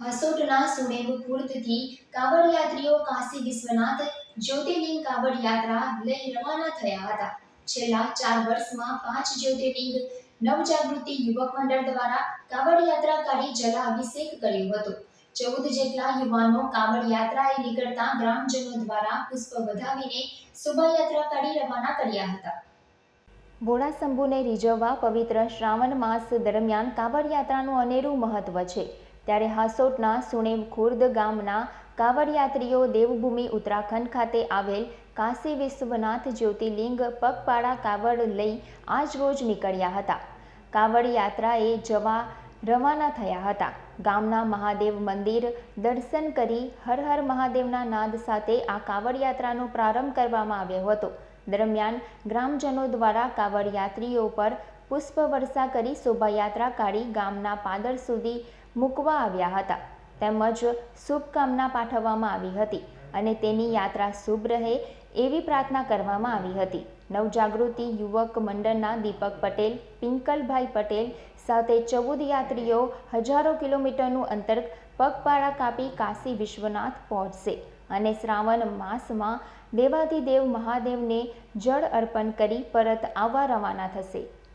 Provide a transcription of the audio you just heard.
હસોટના સુણેવ પૂર્તથી કાવડ યાત્રીઓ કાશી વિશ્વનાથ, જ્યોતિર્લિંગ કાવડ યાત્રા લઈ રવાના થયા હતા. છેલ્લા ચાર વર્ષમાં પાંચ જ્યોતિર્લિંગ નવજાગૃતિ યુવક મંડળ દ્વારા કાવડ યાત્રા કાઢી જલાભિષેક કર્યો હતો. ચૌદ જેટલા યુવાનો કાવડ યાત્રાએ નીકળતા ગ્રામજનો દ્વારા પુષ્પ વધાવીને શોભાયાત્રા કાઢી રવાના કર્યા હતા. બોડા શંભુને રીઝવવા પવિત્ર શ્રાવણ માસ દરમિયાન કાવડ યાત્રાનું અનેરું મહત્વ છે. ત્યારે હાસોટના સુણેમ ખુર્દ ગામના કાવડયાત્રીઓ દેવભૂમિ ઉત્તરાખંડ ખાતે આવેલ કાશી વિશ્વનાથ જ્યોતિર્લિંગ પગપાળા કાવડ લઈ આજ રોજ નીકળ્યા હતા. કાવડ યાત્રાએ જવા રવાના થયા હતા. ગામના મહાદેવ મંદિર દર્શન કરી હર હર મહાદેવના નાદ સાથે આ કાવડ યાત્રાનો પ્રારંભ કરવામાં આવ્યો હતો. દરમિયાન ગ્રામજનો દ્વારા કાવડ યાત્રીઓ પર પુષ્પવર્ષા કરી શોભાયાત્રા કાઢી ગામના પાદર સુધી મૂકવા આવ્યા હતા. તેમજ શુભકામના પાઠવવામાં આવી હતી અને તેની યાત્રા શુભ રહે એવી પ્રાર્થના કરવામાં આવી હતી. નવજાગૃતિ યુવક મંડળના દીપક પટેલ, પિંકલભાઈ પટેલ સાથે ચૌદ યાત્રીઓ હજારો કિલોમીટરનું અંતર પગપાળા કાપી કાશી વિશ્વનાથ પહોંચશે અને શ્રાવણ માસમાં દેવાધિદેવ મહાદેવને જળ અર્પણ કરી પરત આવવા રવાના થશે.